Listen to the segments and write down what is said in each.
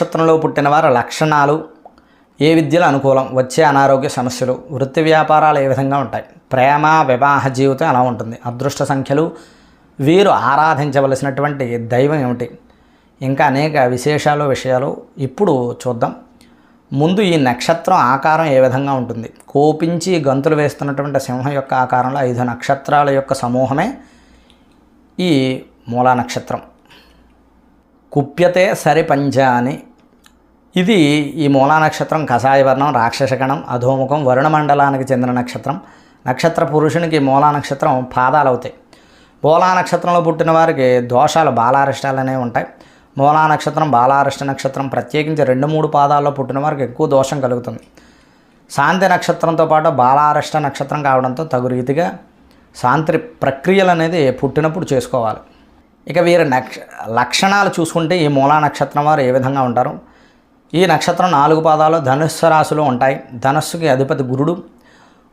నక్షత్రంలో పుట్టిన వారి లక్షణాలు ఏ విద్యలు అనుకూలం వచ్చే అనారోగ్య సమస్యలు వృత్తి వ్యాపారాలు ఏ విధంగా ఉంటాయి ప్రేమ వివాహ జీవితం ఎలా ఉంటుంది అదృష్ట సంఖ్యలు వీరు ఆరాధించవలసినటువంటి దైవం ఏమిటి ఇంకా అనేక విశేషాలు విషయాలు ఇప్పుడు చూద్దాం. ముందు ఈ నక్షత్రం ఆకారం ఏ విధంగా ఉంటుంది కోపించి గంతులు వేస్తున్నటువంటి సింహం యొక్క ఆకారంలో ఐదు నక్షత్రాల యొక్క సమూహమే ఈ మూలా నక్షత్రం. కుప్యతే సరిపంచ అని ఇది ఈ మూలా నక్షత్రం కషాయవర్ణం రాక్షసగణం అధోముఖం వరుణ మండలానికి చెందిన నక్షత్రం. నక్షత్ర పురుషునికి మూలా నక్షత్రం పాదాలు అవుతాయి మూలా నక్షత్రంలో పుట్టిన వారికి దోషాలు బాలారిష్టాలు అనేవి ఉంటాయి. మూలా నక్షత్రం బాలారిష్ట నక్షత్రం ప్రత్యేకించి రెండు మూడు పాదాల్లో పుట్టిన వారికి ఎక్కువ దోషం కలుగుతుంది. శాంతి నక్షత్రంతో పాటు బాలారిష్ట నక్షత్రం కావడంతో తగు రీతిగా శాంతి ప్రక్రియలు అనేది పుట్టినప్పుడు చేసుకోవాలి. ఇక వీరి నక్ష లక్షణాలు చూసుకుంటే ఈ మూలా నక్షత్రం వారు ఏ విధంగా ఉంటారు? ఈ నక్షత్రం నాలుగు పాదాలు ధనుస్సు రాశిలో ఉంటాయి. ధనుస్సుకి అధిపతి గురుడు.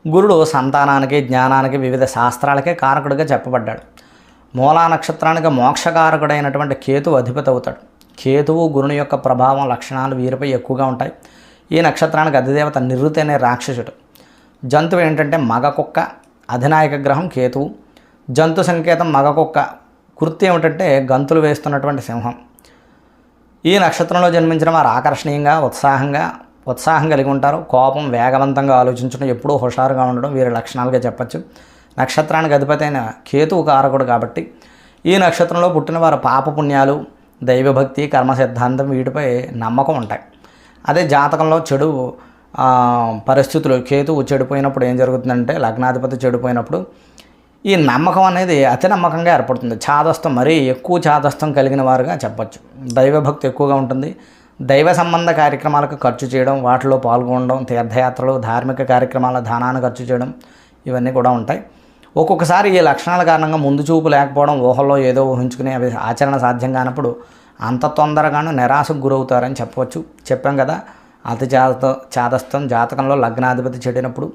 గురుడు సంతానానికి జ్ఞానానికి వివిధ శాస్త్రాలకే కారకుడిగా చెప్పబడ్డాడు. మూలా నక్షత్రానికి మోక్షకారకుడైనటువంటి కేతువు అధిపతి అవుతాడు. కేతువు గురుని యొక్క ప్రభావం లక్షణాలు వీరిపై ఎక్కువగా ఉంటాయి. ఈ నక్షత్రానికి అధిదేవత నిరుతి అనే రాక్షసుడు. జంతువు ఏంటంటే మగ కుక్క అధినాయక గ్రహం కేతువు. జంతు సంకేతం మగ కుక్క. కృతి ఏమిటంటే గంతులు వేస్తున్నటువంటి సింహం. ఈ నక్షత్రంలో జన్మించిన వారు ఆకర్షణీయంగా ఉత్సాహంగా ఉత్సాహం కలిగి ఉంటారు. కోపం వేగవంతంగా ఆలోచించడం ఎప్పుడూ హుషారుగా ఉండడం వీరి లక్షణాలుగా చెప్పచ్చు. నక్షత్రానికి అధిపతి అయిన కేతువు కారకుడు కాబట్టి ఈ నక్షత్రంలో పుట్టిన వారు పాపపుణ్యాలు దైవభక్తి కర్మ సిద్ధాంతం వీటిపై నమ్మకం ఉంటాయి. అదే జాతకంలో చెడు పరిస్థితులు కేతువు చెడిపోయినప్పుడు ఏం జరుగుతుందంటే లగ్నాధిపతి చెడిపోయినప్పుడు ఈ నమ్మకం అనేది అతి నమ్మకంగా ఏర్పడుతుంది. ఛాదస్థం మరీ ఎక్కువ ఛాదస్థం కలిగిన వారుగా చెప్పచ్చు. దైవభక్తి ఎక్కువగా ఉంటుంది. దైవ సంబంధ కార్యక్రమాలకు ఖర్చు చేయడం వాటిలో పాల్గొనడం తీర్థయాత్రలు ధార్మిక కార్యక్రమాల దానాన్ని ఖర్చు చేయడం ఇవన్నీ కూడా ఉంటాయి. ఒక్కొక్కసారి ఈ లక్షణాల కారణంగా ముందు చూపు లేకపోవడం ఊహల్లో ఏదో ఊహించుకుని అవి ఆచరణ సాధ్యం కానప్పుడు అంత తొందరగాను నిరాశకు గురవుతారని చెప్పవచ్చు చెప్పాం కదా అతి చాత చాదస్తం జాతకంలో లగ్నాధిపతి చెడినప్పుడు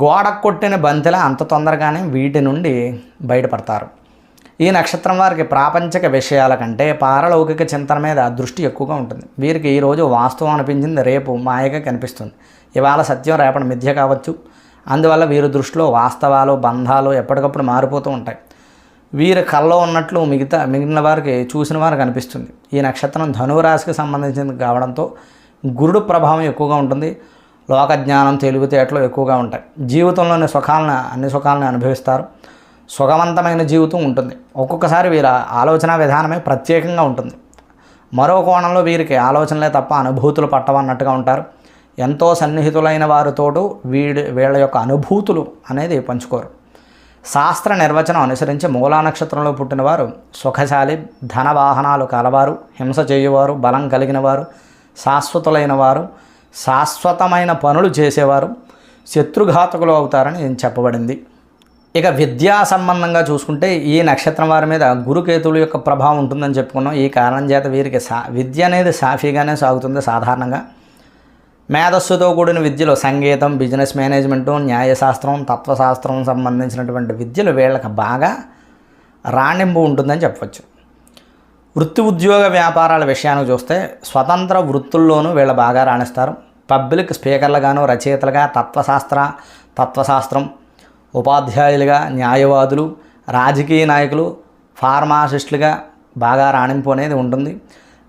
గోడకు కొట్టిన బంతిలా అంత తొందరగానే వీటి నుండి బయటపడతారు. ఈ నక్షత్రం వారికి ప్రాపంచిక విషయాల కంటే పారలౌకిక చింతన మీద దృష్టి ఎక్కువగా ఉంటుంది. వీరికి ఈరోజు వాస్తవం అనిపించింది రేపు మాయగా కనిపిస్తుంది. ఇవాళ సత్యం రేపటి మిథ్య కావచ్చు. అందువల్ల వీరి దృష్టిలో వాస్తవాలు బంధాలు ఎప్పటికప్పుడు మారిపోతూ ఉంటాయి. వీరి కళ్ళలో ఉన్నట్లు మిగతా మిగిలిన వారికి చూసిన వారికి అనిపిస్తుంది ఈ నక్షత్రం ధనురాశికి సంబంధించింది కావడంతో గురుడు ప్రభావం ఎక్కువగా ఉంటుంది. లోక జ్ఞానం తెలివితేటలు ఎక్కువగా ఉంటాయి. జీవితంలోని సుఖాలను అన్ని సుఖాలను అనుభవిస్తారు. సుఖవంతమైన జీవితం ఉంటుంది. ఒక్కొక్కసారి వీరి ఆలోచన విధానమే ప్రత్యేకంగా ఉంటుంది. మరో కోణంలో వీరికి ఆలోచనలే తప్ప అనుభూతులు పట్టవన్నట్టుగా ఉంటారు. ఎంతో సన్నిహితులైన వారితోటూ వీడి వీళ్ళ యొక్క అనుభూతులు అనేది పంచుకోరు. శాస్త్ర నిర్వచనం అనుసరించి మూలా నక్షత్రంలో పుట్టినవారు సుఖశాలి ధన వాహనాలు కలవారు హింస చేయువారు బలం కలిగిన వారు శాశ్వతులైన వారు శాశ్వతమైన పనులు చేసేవారు శత్రుఘాతకులు అవుతారని చెప్పబడింది. ఇక విద్యా సంబంధంగా చూసుకుంటే ఈ నక్షత్రం వారి మీద గురుకేతువుల యొక్క ప్రభావం ఉంటుందని చెప్పుకున్నాం. ఈ కారణం చేత వీరికి సా విద్య అనేది సాఫీగానే సాగుతుంది సాధారణంగా. మేధస్సుతో కూడిన విద్యలో సంగీతం బిజినెస్ మేనేజ్మెంటు న్యాయశాస్త్రం తత్వశాస్త్రం సంబంధించినటువంటి విద్యలు వీళ్ళకి బాగా రాణింపు ఉంటుందని చెప్పవచ్చు. వృత్తి ఉద్యోగ వ్యాపారాల విషయానికి చూస్తే స్వతంత్ర వృత్తుల్లోనూ వీళ్ళు బాగా రాణిస్తారు. పబ్లిక్ స్పీకర్లుగాను రచయితలుగా తత్వశాస్త్ర తత్వశాస్త్రం ఉపాధ్యాయులుగా న్యాయవాదులు రాజకీయ నాయకులు ఫార్మాసిస్టులుగా బాగా రాణింపు అనేది ఉంటుంది.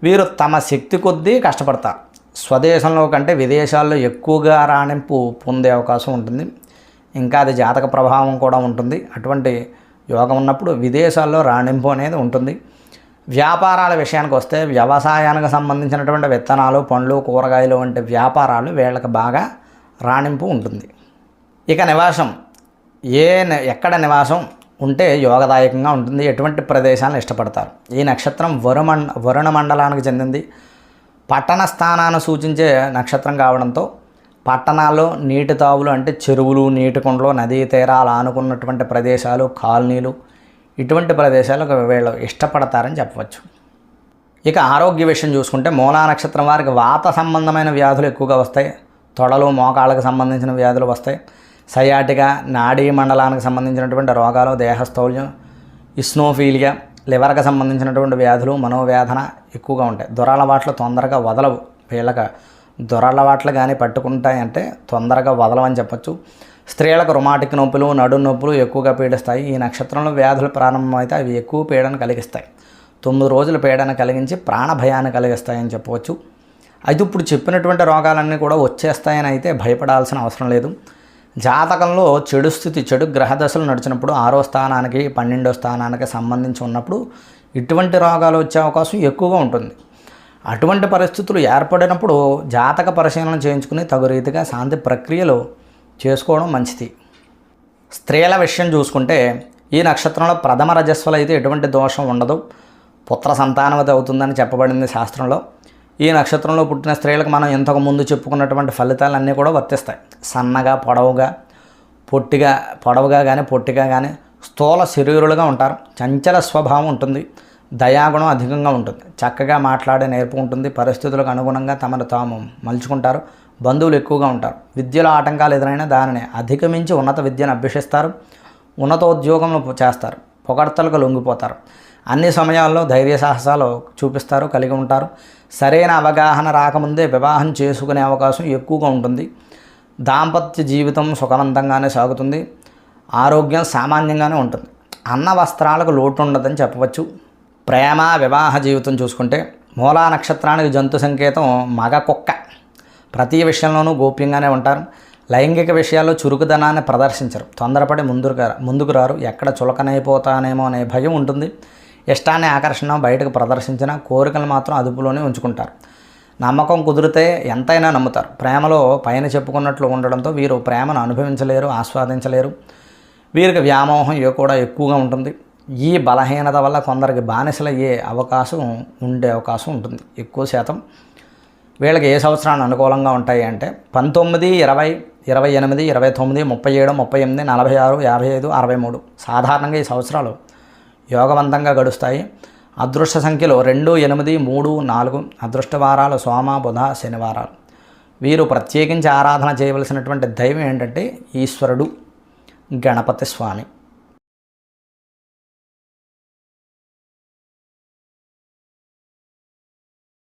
వీరు తమ శక్తి కొద్దీ కష్టపడతారు. స్వదేశంలో కంటే విదేశాల్లో ఎక్కువగా రాణింపు పొందే అవకాశం ఉంటుంది. ఇంకా అది జాతక ప్రభావం కూడా ఉంటుంది. అటువంటి యోగం ఉన్నప్పుడు విదేశాల్లో రాణింపు అనేది ఉంటుంది. వ్యాపారాల విషయానికి వస్తే వ్యవసాయానికి సంబంధించినటువంటి విత్తనాలు పండ్లు కూరగాయలు వంటి వ్యాపారాలు వీళ్ళకి బాగా రాణింపు ఉంటుంది. ఇక నివాసం ఏ ఎక్కడ నివాసం ఉంటే యోగదాయకంగా ఉంటుంది. ఎటువంటి ప్రదేశాలను ఇష్టపడతారు? ఈ నక్షత్రం వరుమం వరుణ మండలానికి చెందింది. పట్టణ స్థానాన్ని సూచించే నక్షత్రం కావడంతో పట్టణాల్లో నీటి తావులు అంటే చెరువులు నీటి కుండలు నదీ తీరాలు ఆనుకున్నటువంటి ప్రదేశాలు కాలనీలు ఇటువంటి ప్రదేశాలకు వీళ్ళు ఇష్టపడతారని చెప్పవచ్చు. ఇక ఆరోగ్య విషయం చూసుకుంటే మూలా నక్షత్రం వారికి వాత సంబంధమైన వ్యాధులు ఎక్కువగా వస్తాయి. తొడలు మోకాళ్ళకు సంబంధించిన వ్యాధులు వస్తాయి. సయాటిగా నాడీ మండలానికి సంబంధించినటువంటి రోగాలు దేహస్థౌల్యం ఇస్నోఫీలియా లివర్కి సంబంధించినటువంటి వ్యాధులు మనోవేదన ఎక్కువగా ఉంటాయి. దురలవాట్లు తొందరగా వదలవు. వీళ్ళకి దురలవాట్లు కానీ పట్టుకుంటాయంటే తొందరగా వదలవని చెప్పచ్చు. స్త్రీలకు రుమాటిక్ నొప్పులు నడు నొప్పులు ఎక్కువగా పీడిస్తాయి. ఈ నక్షత్రంలో వ్యాధులు ప్రారంభమైతే అవి ఎక్కువ పీడన కలిగిస్తాయి. తొమ్మిది రోజులు పీడన కలిగించి ప్రాణభయాన్ని కలిగిస్తాయని చెప్పవచ్చు. అయితే ఇప్పుడు చెప్పినటువంటి రోగాలన్నీ కూడా వచ్చేస్తాయని అయితే భయపడాల్సిన అవసరం లేదు. జాతకంలో చెడు స్థితి చెడు గ్రహదశలు నడిచినప్పుడు ఆరో స్థానానికి పన్నెండో స్థానానికి సంబంధించి ఉన్నప్పుడు ఇటువంటి రోగాలు వచ్చే అవకాశం ఎక్కువగా ఉంటుంది. అటువంటి పరిస్థితులు ఏర్పడినప్పుడు జాతక పరిశీలన చేయించుకుని తగు రీతిగా శాంతి ప్రక్రియలో చేసుకోవడం మంచిది. స్త్రీల విషయం చూసుకుంటే ఈ నక్షత్రంలో ప్రథమ రజస్వలు అయితే ఎటువంటి దోషం ఉండదు. పుత్ర సంతానవతి అవుతుందని చెప్పబడింది శాస్త్రంలో. ఈ నక్షత్రంలో పుట్టిన స్త్రీలకు మనం ఇంతకు ముందు చెప్పుకున్నటువంటి ఫలితాలన్నీ కూడా వర్తిస్తాయి. సన్నగా పొడవుగా పొట్టిగా పొడవుగా కానీ పొట్టిగా కానీ స్థూల శరీరులుగా ఉంటారు. చంచల స్వభావం ఉంటుంది. దయాగుణం అధికంగా ఉంటుంది. చక్కగా మాట్లాడే నేర్పు ఉంటుంది. పరిస్థితులకు అనుగుణంగా తమను తాము మలుచుకుంటారు. బంధువులు ఎక్కువగా ఉంటారు. విద్యలో ఆటంకాలు ఎదురైనా దానిని అధిగమించి ఉన్నత విద్యను అభ్యసిస్తారు. ఉన్నతోద్యోగంలో చేస్తారు. పొగడ్తలకు లొంగిపోతారు. అన్ని సమయాల్లో ధైర్య సాహసాలు చూపిస్తారు కలిగి ఉంటారు. సరైన అవగాహన రాకముందే వివాహం చేసుకునే అవకాశం ఎక్కువగా ఉంటుంది. దాంపత్య జీవితం సుఖవంతంగానే సాగుతుంది. ఆరోగ్యం సామాన్యంగానే ఉంటుంది. అన్న వస్త్రాలకు లోటు ఉండదని చెప్పవచ్చు. ప్రేమ వివాహ జీవితం చూసుకుంటే మూలా నక్షత్రానికి జంతు సంకేతం మగ కుక్క. ప్రతి విషయంలోనూ గోప్యంగానే ఉంటారు. లైంగిక విషయాల్లో చురుకుదనాన్ని ప్రదర్శించరు. తొందరపడి ముందుకు ముందుకు రారు. ఎక్కడ చులకనైపోతానేమో అనే భయం ఉంటుంది. ఇష్టాన్ని ఆకర్షణ బయటకు ప్రదర్శించిన కోరికలు మాత్రం అదుపులోనే ఉంచుకుంటారు. నమ్మకం కుదిరితే ఎంతైనా నమ్ముతారు. ప్రేమలో పైన చెప్పుకున్నట్లు ఉండడంతో వీరు ప్రేమను అనుభవించలేరు ఆస్వాదించలేరు. వీరికి వ్యామోహం కూడా ఎక్కువగా ఉంటుంది. ఈ బలహీనత వల్ల కొందరికి బానిసలయ్యే అవకాశం ఉండే అవకాశం ఉంటుంది. ఎక్కువ శాతం వీళ్ళకి ఏ సంవత్సరాలు అనుకూలంగా ఉంటాయి అంటే పంతొమ్మిది ఇరవై ఇరవై ఎనిమిది ఇరవై తొమ్మిది ముప్పై ఏడు ముప్పై ఎనిమిది నలభై ఆరు యాభై ఐదు అరవై మూడు. సాధారణంగా ఈ సంవత్సరాలు యోగవంతంగా గడుస్తాయి. అదృష్ట సంఖ్యలో రెండు ఎనిమిది మూడు నాలుగు అదృష్ట వారాలు సోమ బుధ శనివారాలు. వీరు ప్రత్యేకించి ఆరాధన చేయవలసినటువంటి దైవం ఏంటంటే ఈశ్వరుడు గణపతి స్వామి.